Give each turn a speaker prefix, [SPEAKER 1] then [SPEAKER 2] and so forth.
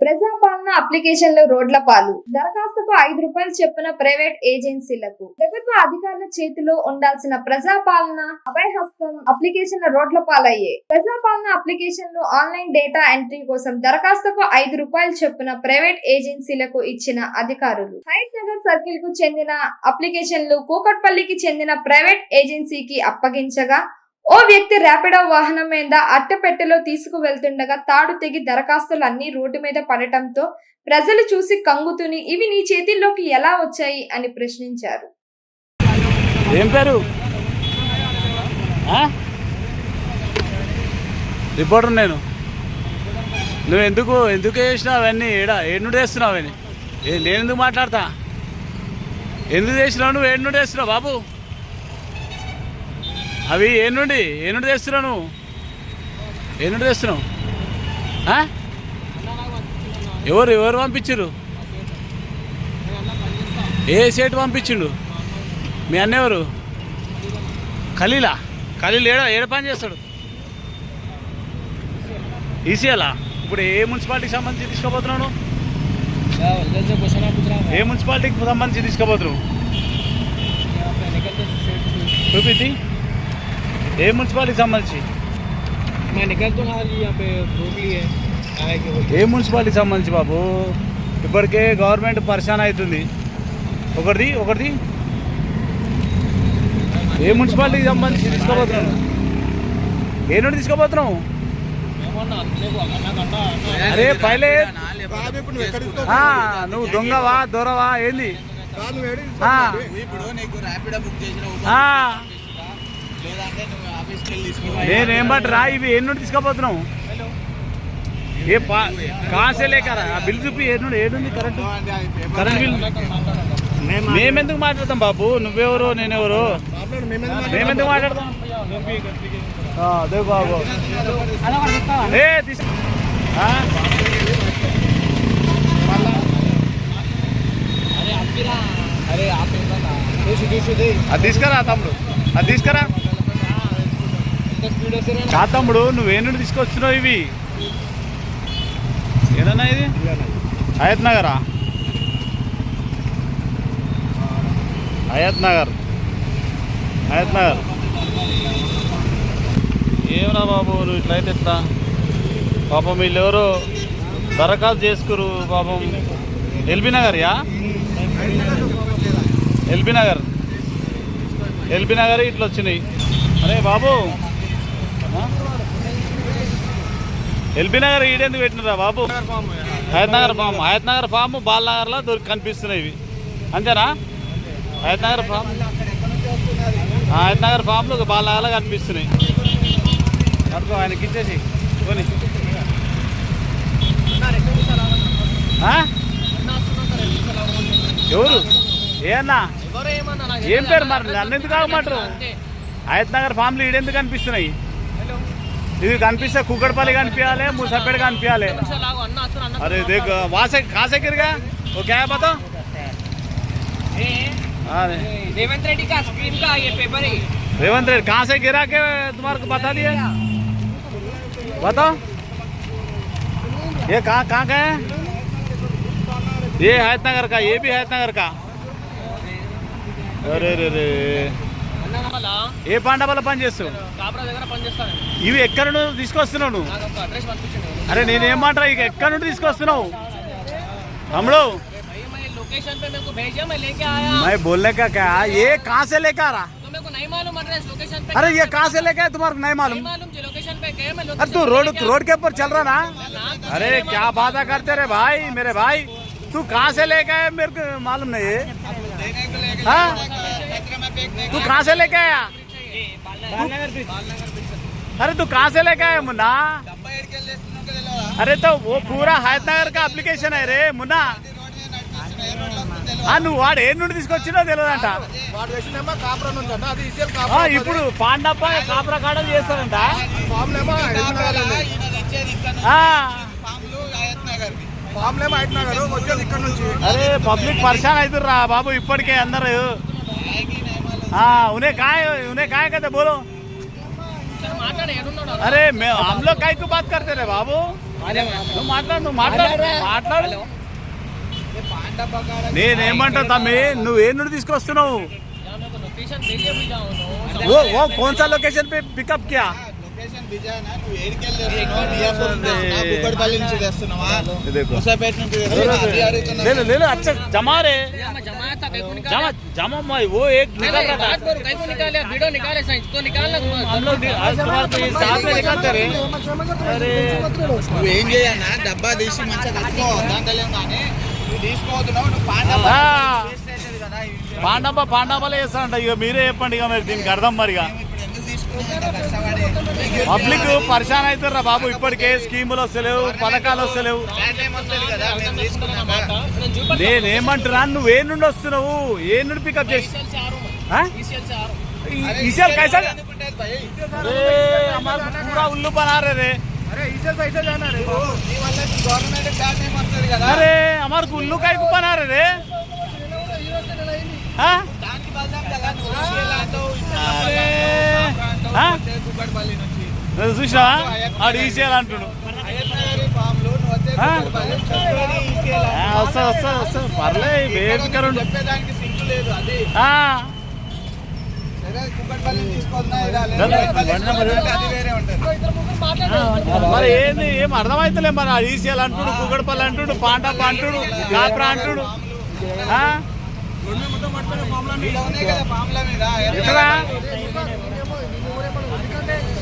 [SPEAKER 1] ప్రజాపాలన అప్లికేషన్లు రోడ్ల పాలు. దరఖాస్తుకు ఐదు రూపాయలు చెప్పున ప్రైవేట్ ఏజెన్సీలకు. ప్రభుత్వ అధికారుల చేతిలో ఉండాల్సిన ప్రజాపాలన అభయహస్తం అప్లికేషన్ల రోడ్ల పాలయ్యే. ప్రజాపాలన అప్లికేషన్లు ఆన్లైన్ డేటా ఎంట్రీ కోసం దరఖాస్తుకు ఐదు రూపాయలు చెప్పున ప్రైవేట్ ఏజెన్సీలకు ఇచ్చిన అధికారులు. హైట్ నగర్ సర్కిల్కు చెందిన అప్లికేషన్లు కూకట్పల్లికి చెందిన ప్రైవేట్ ఏజెన్సీకి అప్పగించగా ఓ వ్యక్తి ర్యాపిడో వాహనం మీద అట్టపెట్టెలో తీసుకువెళ్తుండగా తాడు తెగి దరఖాస్తులు అన్ని రోడ్డు మీద పడటంతో ప్రజలు చూసి కంగుతుని ఇవి నీ చేతిలోకి ఎలా వచ్చాయి? అని ప్రశ్నించారు.
[SPEAKER 2] ఏం పేరు? రిపోర్టర్ నేను. నువ్వు ఎందుకు ఎందుకు చేసినావు అవన్నీ? ఏడా ఏడు చేస్తున్నావు అవన్నీ? నేను ఎందుకు మాట్లాడతా? ఎందుకు చేసినావు నువ్వు? ఏడు చేస్తున్నావు బాబు? అవి ఏనుండి ఏనుండి ఏ తెస్తున్నావు నువ్వు? ఏనుండి తెస్తున్నావు? ఎవరు ఎవరు పంపించారు ఏ సేటు పంపించిండు మీ అన్న ఎవరు? ఖలీలా? ఖలీలు ఏడా ఏడ పని చేస్తాడు? ఈసీఎలా? ఇప్పుడు ఏ మున్సిపాలిటీకి సంబంధించి
[SPEAKER 3] తీసుకోబోతున్నాను
[SPEAKER 2] ఏ మున్సిపాలిటీకి సంబంధించి తీసుకోబోతున్నావు చూపించి ఏ మున్సిపాలిటీకి సంబంధించి
[SPEAKER 3] मैं निकल तो ना यहाँ पे रोक ली है आए कि बोल
[SPEAKER 2] ఏ మున్సిపాలిటీకి సంబంధించి బాబు ఇప్పటికే గవర్నమెంట్ పరిశాన్ అవుతుంది ఒకటిది ఒకటిది ఏ మున్సిపాలిటీకి సంబంధించి తీసుకోబోతున్నావు ఏ నుండి తీసుకోబోతున్నావు అరే పైలే ఆ, నువ్వు దొంగవా దొరవా ఏంది నేనేం బట్ రా ఇవి ఏడు నుండి తీసుకోపోతున్నావు. ఏ పా కాసేలే కదా ఆ బిల్ చూపి ఏడు నుండి ఏడుంది కరెంట్. Current bill. మేమెందుకు మాట్లాడతాం. బాబు? నువ్వెవరు నేనెవరు? మేమెందుకు మాట్లాడతాం? అదే బాబు. ఏ అది తీసుకురా తమ్ముడు. అది తీసుకురా. కాతమ్ముడు నువ్వేనుడు తీసుకొచ్చినావు ఇవి? ఏదన్నా ఇది? హయత్ నగరా హయత్ నగర్ హయత్ నగర్ ఏమన్నా బాబు నువ్వు ఇట్లయితే ఎట్లా? పాపం వీళ్ళెవరో దరఖాస్తు చేసుకురు పాపం. ఎల్బీ నగర్యా? ఎల్బీ నగర్. ఎల్బీ నగర్ ఇట్లా వచ్చినాయి అరే బాబు ఎల్బీ నగర్ ఈడెందుకు పెట్టినరా బాబు? Hayath Nagar form. Hayath Nagar form ball నగర్లో దొరికి కనిపిస్తున్నాయి ఇవి. అంతేనా? హయత్ నగర్ ఫామ్. హయత్ నగర్ ఫామ్లో బాల్ నగర్లో కనిపిస్తున్నాయి. ఆయనకి ఇచ్చేసి కొని? ఎవరు? ఏ అన్నా? ఏం పేరు మరి? నన్ను ఎందుకు ఆగమంటారు? హయత్ నగర్ ఫామ్లు ఈడెందుకు కనిపిస్తున్నాయి? ఇది కనిపిస్తే కుక్కడపల్లి కనిపించాలి ముసపేట కనిపించాలి अरे देख वहाँ से कहाँ से गिर गया वो क्या है बताओ अरे
[SPEAKER 3] रेवंत रेड्डी का स्क्रीन का ये पेपर है
[SPEAKER 2] रेवंत रेड्डी कहाँ से गिरा के तुम्हारे को बता दिए बताओ ये कहाँ कहाँ का है ये हैत नगर का ये भी हैत नगर का అరే రే రే
[SPEAKER 3] వల్ల
[SPEAKER 2] ఏ పాండ వల్ల పని చేస్తావు
[SPEAKER 3] కాబ్రా దగ్గర పనిచేస్తాను
[SPEAKER 2] ఇవి ఎక్కడ నుండి తీసుకొస్తున్నావు నువ్వు
[SPEAKER 3] నాకు ఒక అడ్రస్ పంపించండి
[SPEAKER 2] అరే నేనేమంటా ఇక ఎక్కడ నుండి తీసుకొస్తున్నావు తమ్ముడు
[SPEAKER 3] भाई मैं लोकेशन पे मेरे को भेजा मैं लेके आया
[SPEAKER 2] मैं बोलने का क्या ये कहाँ से लेकर आ रहा
[SPEAKER 3] तो मेरे को नहीं मालूम एड्रेस लोकेशन पे
[SPEAKER 2] अरे ये कहाँ से लेके आए तुम्हारे को नहीं
[SPEAKER 3] नहीं
[SPEAKER 2] मालूम
[SPEAKER 3] मालूम जी लोकेशन पे गए मैं
[SPEAKER 2] अरे तू रोड रोड के ऊपर चल रहा ना अरे क्या बात करते रे भाई मेरे भाई तू कहाँ से लेके आया मेरे को मालूम नहीं है हाँ? तू कहाँ से लेके आया अरे तू कहाँ से लेके आया मुन्ना
[SPEAKER 4] డబ్బా ఎడికెళ్ళి తెస్తున్నావు కదా తెలియదా?
[SPEAKER 2] अरे तो वो पूरा हयत नगर का అప్లికేషన్ है రే మున్నా ఆ, నువ్వు వాడు ఏ నుండి తీసుకొచ్చినో తెలియదంట
[SPEAKER 4] వాడు వేసినేమో కాపురా నుంచి అన్న అది ఇసేల్
[SPEAKER 2] ఆ, ఇప్పుడు పాండప్ప కాపురా కాడలు చేస్తారంట
[SPEAKER 4] ఫామ్లేమో ఈయన తెచ్చేది ఇక్కడ నుంచి
[SPEAKER 2] ఆ,
[SPEAKER 4] ఫామ్లు ఆయత్ నగర్కి ఫామ్లేమో ఆయత్ నగర్ వచ్చేది ఇక్కడ నుంచి
[SPEAKER 2] అరే పబ్లిక్ పరిశాన్ అవుతుర్రా బాబు ఇప్పటికే అందరు ఆ, उन्हें काय उन्हें काय कहते बोलो
[SPEAKER 3] మాట్లాడే ఎడున్నాడు
[SPEAKER 2] अरे मैं हम लोग काय को बात करते रे बाबू
[SPEAKER 3] अरे वहाँ-
[SPEAKER 2] నువ్వు మాట్లాడు నువ్వు మాట్లాడు మాట్లాడు
[SPEAKER 3] हेलो
[SPEAKER 4] ये पांडा बगाड़ा
[SPEAKER 2] నేనేమంటా తమ్మి నువ్వేం నుండి తీసుకొస్తున్నావు
[SPEAKER 3] यहाँ मेरे को लोकेशन दे भी जाओ नो
[SPEAKER 2] वो वो कौन सा लोकेशन पे पिकअप किया
[SPEAKER 4] లొకేషన్ దిజా నా నువ్వు ఏడికి వెళ్ళి చేస్తున్నావు బియాపూర్ నుంచి చేస్తున్నావా కుక్కడపల్లి నుంచి చేస్తున్నావా
[SPEAKER 2] देखो
[SPEAKER 4] ముసాపేట నుంచి చేస్తున్నావా అది అడుగుతున్నా
[SPEAKER 2] ले लो ले लो अच्छा जमा रे
[SPEAKER 3] मैं जमाया था कहीं को निकाल
[SPEAKER 2] जमा जमा मैं वो एक निकल रहा था
[SPEAKER 3] बात करो कहीं को निकाले वीडियो निकाले साइंस तो निकालना तुम्हारा
[SPEAKER 2] हम लोग आज तुम्हारे तो ये साथ में निकलते रहे अरे
[SPEAKER 4] నువ్వు ఏం చేయన్నా డబ్బా తీసి మంచిగా కట్టుకో దాంట్లో కానీ నువ్వు తీసుకోవద్దున్నావు నువ్వు పాండా
[SPEAKER 2] ఆ.
[SPEAKER 4] వేస్ట్ అవుతుంది కదా ఈ విషయం.
[SPEAKER 2] పాండమ్మ పాండమ్మలే చేస్తానంట ఇక మీరే చెప్పండి ఇక మరి దీనికి అర్థం మరిగా పబ్లిక్ పరిశాన్ అవుతారు రా బాబు ఇప్పటికే? స్కీములు వస్తలేవు పథకాలు వస్తలేవు నేనేమంటున్నా నువ్వు ఏ నుండి వస్తున్నావు? ఏ నుండి పికప్ చేసి?
[SPEAKER 3] ఈసీఎల్
[SPEAKER 4] కైసా ఉల్లు బనారే రే.
[SPEAKER 2] అరే
[SPEAKER 4] అమర్
[SPEAKER 2] ఉల్లు
[SPEAKER 4] కైకు బనారే అరే.
[SPEAKER 2] నువ్వు చూసినావా? ఆడు ఈసీఎల్ అంటుడు వస్తా వస్తా వస్తా. పర్లే
[SPEAKER 4] ఉంటుంది
[SPEAKER 2] మరి ఏంది? ఏం అర్థమైతలే మరి ఈసీఎల్ అంటుడు కుగడపల్లి అంటుడు పాండప్ప అంటుడు కాప్రా అంటుడు ఆ?
[SPEAKER 4] ఇలా ఉన్నాయి కదా ఫామ్ల మీద
[SPEAKER 2] ఎక్కడా
[SPEAKER 4] ఇదిగో నువ్వు